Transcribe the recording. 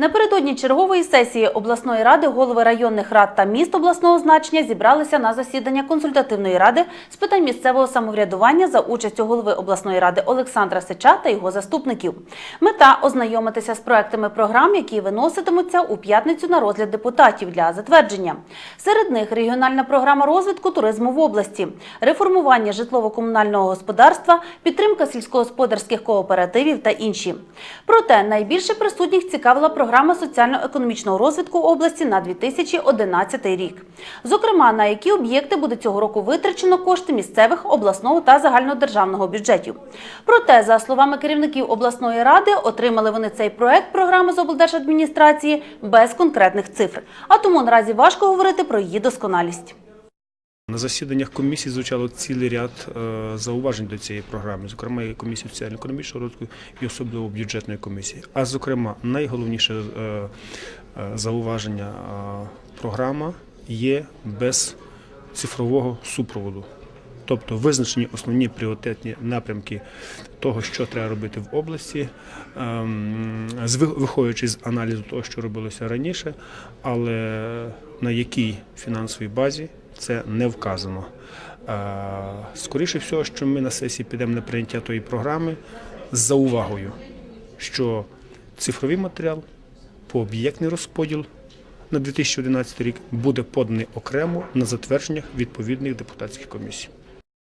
Напередодні чергової сесії обласної ради голови районних рад та міст обласного значення зібралися на засідання консультативної ради з питань місцевого самоврядування за участю голови обласної ради Олександра Сича та його заступників. Мета ознайомитися з проектами програм, які виноситимуться у п'ятницю на розгляд депутатів для затвердження. Серед них регіональна програма розвитку туризму в області, реформування житлово-комунального господарства, підтримка сільськогосподарських кооперативів та інші. Проте найбільше присутніх цікавила програма соціально-економічного розвитку області на 2011 рік. Зокрема, на які об'єкти буде цього року витрачено кошти місцевих, обласного та загальнодержавного бюджетів. Проте, за словами керівників обласної ради, отримали вони цей проект програми з облдержадміністрації без конкретних цифр. А тому наразі важко говорити про її досконалість. На засіданнях комісії звучало цілий ряд е, зауважень до цієї програми, зокрема і комісії соціально-економічного розвитку і особливо бюджетної комісії. А зокрема, найголовніше е, е, зауваження програма є без цифрового супроводу. Тобто визначені основні пріоритетні напрямки того, що треба робити в області, ем, виходячи з аналізу того, що робилося раніше, але на якій фінансовій базі це не вказано. Е, Скоріше всього, що ми на сесії підемо на прийняття тої програми з заувагою, що цифровий матеріал по об'єктний розподіл на 2011 рік буде поданий окремо на затвердженнях відповідних депутатських комісій.